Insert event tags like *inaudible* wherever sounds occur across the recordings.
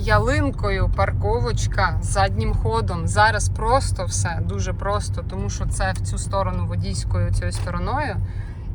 ялинкою парковочка заднім ходом. Зараз просто все дуже просто, тому що це в цю сторону водійською цією стороною.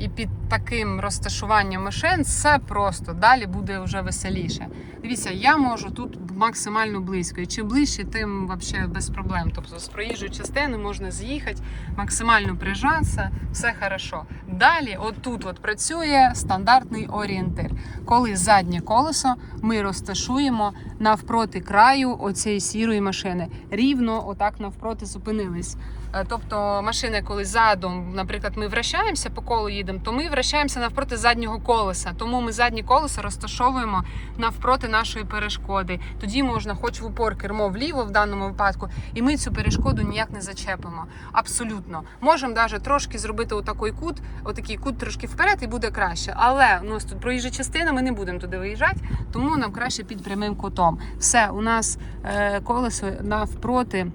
І під таким розташуванням машин все просто. Далі буде вже веселіше. Дивіться, я можу тут максимально близько. І чим ближче, тим взагалі без проблем. Тобто з проїжджої частини можна з'їхати, максимально прижатися, все хорошо. Далі, отут от працює стандартний орієнтир. Коли заднє колесо ми розташуємо навпроти краю оцієї сірої машини. Рівно отак навпроти зупинились. Е, Тобто машина, коли задом, наприклад, ми вращаємося по колу їдемо, то ми вращаємося навпроти заднього колеса. Тому ми заднє колесо розташовуємо навпроти нашої перешкоди. Тоді можна, хоч в упор кермо вліво в даному випадку, і ми цю перешкоду ніяк не зачепимо. Абсолютно. Можемо навіть трошки зробити отакий кут, отакий кут трошки вперед, і буде краще. Але у нас тут проїжджа частина, ми не будемо туди виїжджати, тому нам краще під прямим кутом. Все, у нас е, колесо навпроти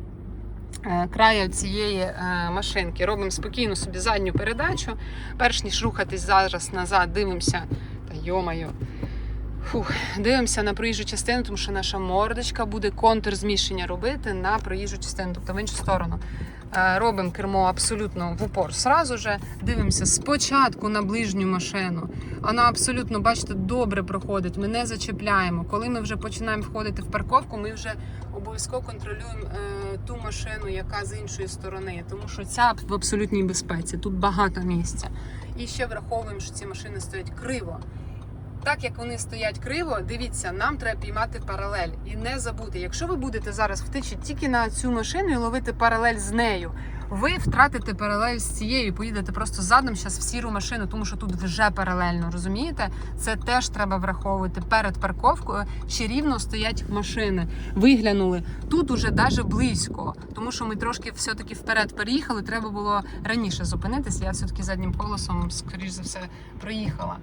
краю цієї е, машинки. Робимо спокійно собі задню передачу. Перш ніж рухатись зараз назад, дивимося. Та йомаю. Фух, дивимося на проїжджу частину, тому що наша мордочка буде контрзміщення робити на проїжджу частину, тобто в іншу сторону. Е, Робимо кермо абсолютно в упор. Сразу же дивимося спочатку на ближню машину. Вона абсолютно, бачите, добре проходить. Ми не зачепляємо. Коли ми вже починаємо входити в парковку, ми вже обов'язково контролюємо е, ту машину, яка з іншої сторони, тому що ця в абсолютній безпеці. Тут багато місця. І ще враховуємо, що ці машини стоять криво. Так як вони стоять криво, дивіться, нам треба піймати паралель і не забути, якщо ви будете зараз втичити тільки на цю машину і ловити паралель з нею, ви втратите паралель з цією, поїдете просто задом зараз в сіру машину, тому що тут вже паралельно, розумієте? Це теж треба враховувати перед парковкою. Ще рівно стоять машини. Виглянули тут уже даже близько, тому що ми трошки все-таки вперед переїхали. Треба було раніше зупинитися. Я все-таки заднім колесом, скоріш за все, проїхала.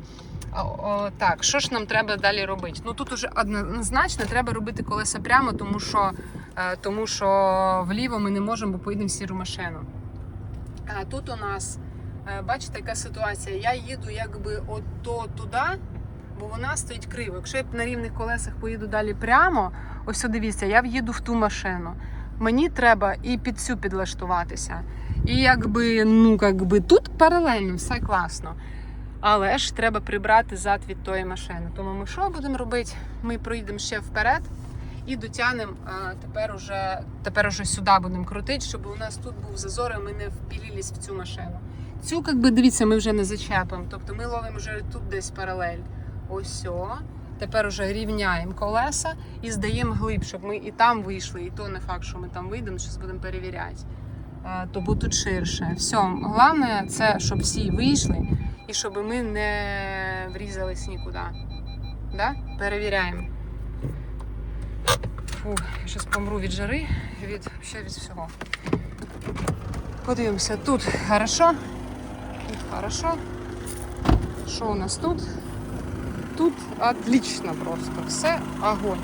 О, так, що ж нам треба далі робити? Ну тут уже однозначно треба робити колеса прямо, тому що, е, тому що вліво ми не можемо, бо поїдемо в сіру машину. А тут у нас, е, бачите, яка ситуація? Я їду якби ото туди, бо вона стоїть криво. Якщо я на рівних колесах поїду далі прямо, ось дивіться, я в'їду в ту машину. Мені треба і під цю підлаштуватися. І якби, ну, якби тут паралельно, все класно. Але ж треба прибрати зад від тої машини. Тому ми що будемо робити? Ми проїдемо ще вперед і дотягнемо тепер уже, тепер уже сюди будемо крутити, щоб у нас тут був зазор, і ми не впілились в цю машину. Цю, як би, дивіться, ми вже не зачепимо. Тобто ми ловимо вже тут десь паралель. Ось о. Тепер уже рівняємо колеса і здаємо глиб, щоб ми і там вийшли, і то не факт, що ми там вийдемо, зараз будемо перевіряти. А, то тут ширше. Все, головне, це щоб всі вийшли і щоб ми не врізались нікуди. Да? Перевіряємо. Фу, зараз помру від жари, від, ще від всього. Подивимося, тут хорошо. Тут хорошо. Що у нас тут? Тут отлично просто. Все огонь.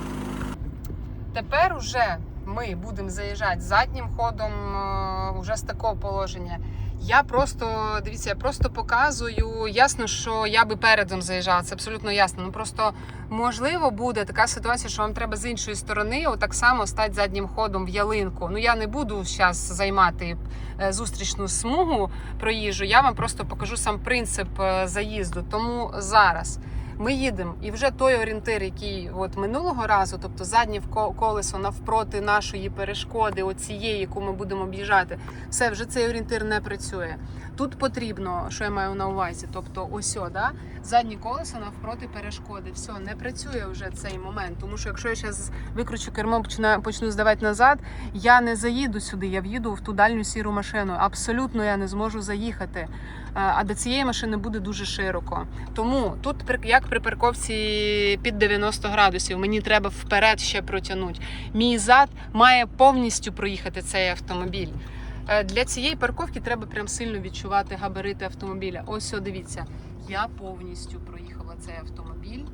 Тепер уже ми будемо заїжджати заднім ходом е, уже з такого положення. Я просто дивіться, я просто показую. Ясно, що я би передом заїжджала, це абсолютно ясно. Ну просто можливо буде така ситуація, що вам треба з іншої сторони, отак само стати заднім ходом в ялинку. Ну я не буду зараз займати е, зустрічну смугу проїжджу. Я вам просто покажу сам принцип е, заїзду. Тому зараз. Ми їдемо, і вже той орієнтир, який от минулого разу, тобто заднє колесо навпроти нашої перешкоди, оцієї, яку ми будемо об'їжджати, все вже цей орієнтир не працює. Тут потрібно, що я маю на увазі, тобто ось о, да? заднє колесо навпроти перешкоди. Все, не працює вже цей момент. Тому що якщо я зараз викручу кермо, почну, почну здавати назад, я не заїду сюди, я в'їду в ту дальню сіру машину. Абсолютно я не зможу заїхати. Е, А до цієї машини буде дуже широко. Тому тут як при парковці під 90 градусів, мені треба вперед ще протягнути. Мій зад має повністю проїхати цей автомобіль. Е, Для цієї парковки треба прям сильно відчувати габарити автомобіля. Ось, о, дивіться, я повністю проїхала цей автомобіль.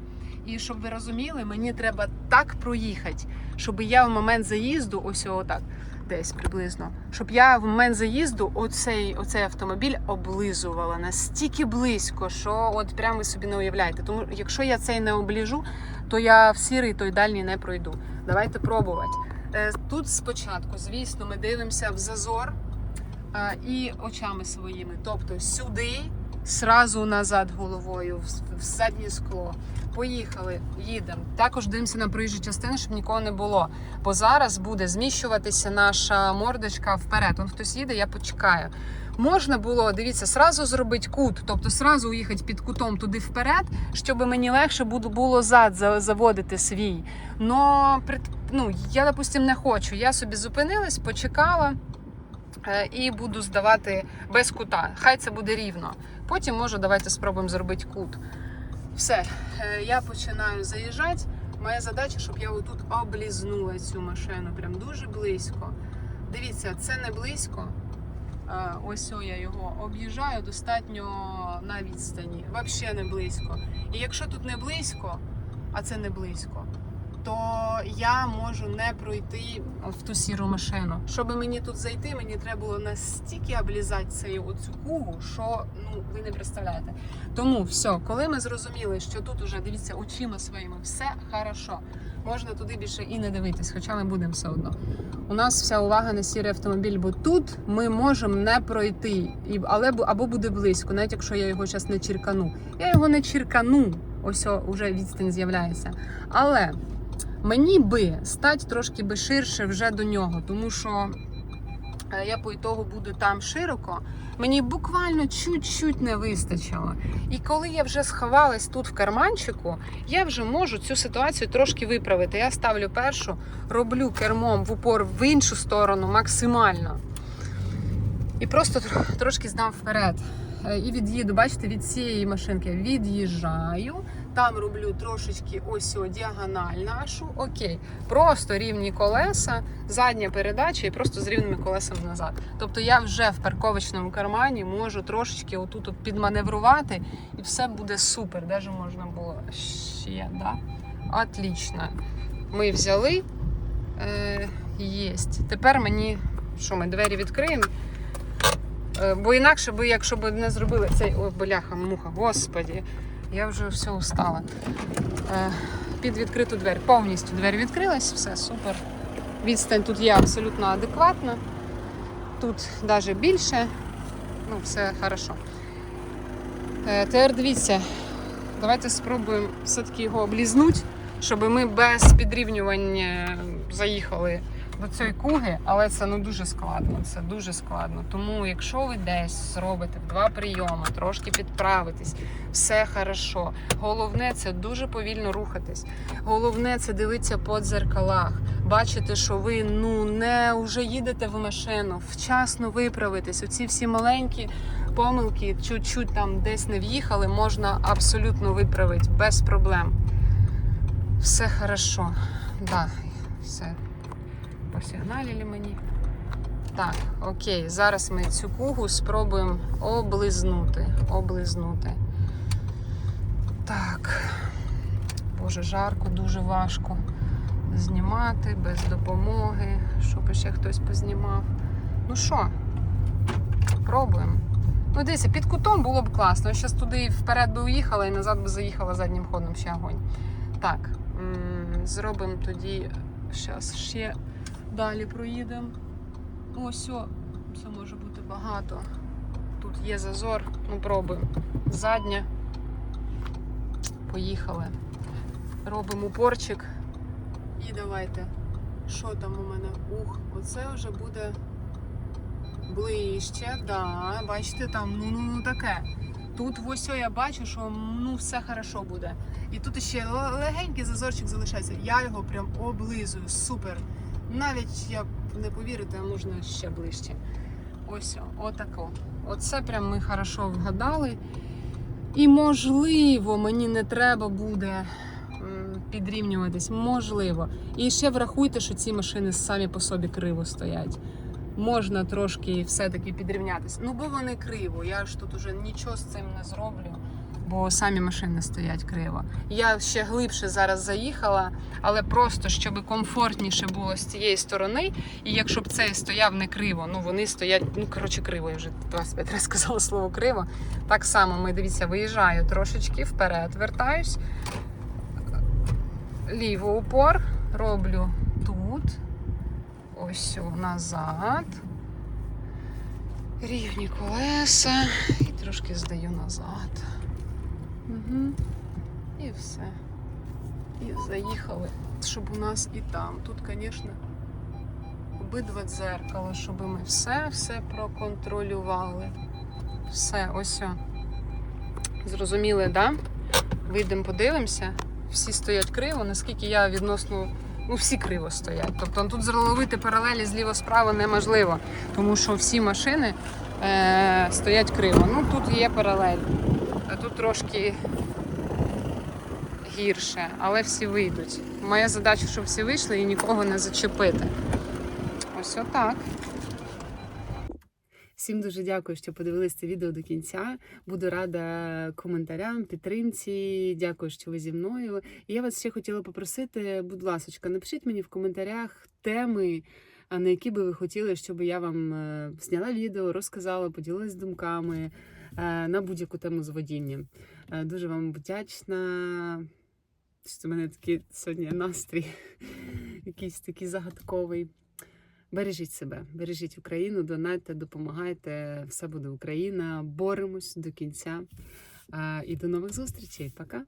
І щоб ви розуміли, мені треба так проїхати, щоб я в момент заїзду, ось отак, десь приблизно, щоб я в момент заїзду оцей, оцей автомобіль облизувала настільки близько, що от прямо ви собі не уявляєте. Тому якщо я цей не обліжу, то я в сірий той дальній не пройду. Давайте пробувати. Е, Тут спочатку, звісно, ми дивимося в зазор е, і очами своїми. Тобто сюди, сразу назад головою, в- заднє скло. Поїхали, їдемо. Також дивимося на проїжджу частину, щоб нікого не було. Бо зараз буде зміщуватися наша мордочка вперед. Он хтось їде, я почекаю. Можна було, дивіться, сразу зробити кут, тобто сразу уїхати під кутом туди вперед, щоб мені легше було, зад заводити свій. Но ну, я, допустим, не хочу. Я собі зупинилась, почекала і буду здавати без кута. Хай це буде рівно. Потім можу, давайте спробуємо зробити кут. Все, е, я починаю заїжджати. Моя задача, щоб я отут облізнула цю машину, прям дуже близько. Дивіться, це не близько. Е, Ось о, я його об'їжджаю достатньо на відстані, взагалі не близько. І якщо тут не близько, а це не близько, то я можу не пройти в ту сіру машину. Щоб мені тут зайти, мені треба було настільки облізати цю оцю кугу, що ну ви не представляєте. Тому все, коли ми зрозуміли, що тут уже дивіться очима своїми, все хорошо. Можна туди більше і не дивитись, хоча ми будемо все одно. У нас вся увага на сірий автомобіль, бо тут ми можемо не пройти, і, але або буде близько, навіть якщо я його зараз не чіркану. Я його не чіркану, ось о, вже відстань з'являється. Але мені би стати трошки би ширше вже до нього, тому що е, я по ітогу буду там широко. Мені буквально чуть-чуть не вистачило. І коли я вже сховалась тут в карманчику, я вже можу цю ситуацію трошки виправити. Я ставлю першу, роблю кермом в упор в іншу сторону максимально. І просто трошки здам вперед. Е, І від'їду, бачите, від цієї машинки від'їжджаю. Там роблю трошечки ось діагональ нашу. Окей. Просто рівні колеса, задня передача і просто з рівними колесами назад. Тобто я вже в парковочному кармані можу трошечки отут от підманеврувати, і все буде супер. Даже можна було ще, да? Отлично. Ми взяли. Е, єсть. Тепер мені що ми двері відкриємо. Е, Бо інакше би, якщо б не зробили цей ой, бляха, муха, господі, я вже все устала. Е, Під відкриту двері. Повністю двері відкрилась, все супер. Відстань тут є абсолютно адекватна. Тут навіть більше. Ну, все хорошо. Е, Тепер дивіться, давайте спробуємо все-таки його облізнути, щоб ми без підрівнювання заїхали до цієї куги, але це ну дуже складно. Це дуже складно. Тому, якщо ви десь зробите два прийоми, трошки підправитись, все хорошо. Головне це дуже повільно рухатись. Головне це дивитися по дзеркалах, бачити, що ви ну не вже їдете в машину, вчасно виправитись. Оці всі маленькі помилки, чуть-чуть там десь не в'їхали, можна абсолютно виправити без проблем. Все хорошо. Да, все. Посигналили мені. Так, окей, зараз ми цю кугу спробуємо облизнути. Облизнути. Так. Боже, жарко, дуже важко знімати без допомоги, щоб ще хтось познімав. Ну що, пробуємо. Ну, дивіться, під кутом було б класно. Я зараз туди вперед би уїхала і назад би заїхала заднім ходом ще огонь. Так, зробимо тоді. Зараз ще далі проїдемо. Ось, о, це може бути багато. Тут є зазор, ну пробуємо. Задня. Поїхали. Робимо упорчик. І давайте. Що там у мене? Ух, оце вже буде ближче, да. Бачите, там ну ну ну таке. Тут ось я бачу, що ну все хорошо буде. І тут ще легенький зазорчик залишається. Я його прям облизую. Супер. Навіть я не повірите, можна ще ближче. Ось отако. Оце прям ми хорошо вгадали. І можливо, мені не треба буде підрівнюватись. Можливо. І ще врахуйте, що ці машини самі по собі криво стоять. Можна трошки все-таки підрівнятися. Ну, бо вони криво. Я ж тут уже нічого з цим не зроблю, бо самі машини стоять криво. Я ще глибше зараз заїхала, але просто щоб комфортніше було з цієї сторони. І якщо б цей стояв не криво, ну вони стоять, ну коротше, криво, я вже 25 разів сказала слово криво. Так само ми дивіться, виїжджаю трошечки вперед, вертаюсь. Ліво упор, роблю тут. Ось назад. Рівні колеса. І трошки здаю назад. Угу. І все. І заїхали, щоб у нас і там. Тут, звісно, обидва дзеркала, щоб ми все все проконтролювали. Все, ось. о. Зрозуміли, да? Вийдемо, подивимося. Всі стоять криво, наскільки я відносно. Ну, всі криво стоять. Тобто тут зловити паралелі зліво-справа неможливо, тому що всі машини е, стоять криво. Ну тут є паралель, тут трошки гірше, але всі вийдуть. Моя задача, щоб всі вийшли і нікого не зачепити. Ось отак. Всім дуже дякую, що подивилися це відео до кінця. Буду рада коментарям, підтримці. Дякую, що ви зі мною. І я вас ще хотіла попросити, будь ласка, напишіть мені в коментарях теми, на які би ви хотіли, щоб я вам е, зняла відео, розказала, поділилась думками е, на будь-яку тему з водінням. Е, Дуже вам вдячна. Що в мене такий сьогодні настрій, *laughs* якийсь такий загадковий. Бережіть себе, бережіть Україну, донайте, допомагайте. Все буде Україна. Боремось до кінця. І до нових зустрічей. Пока.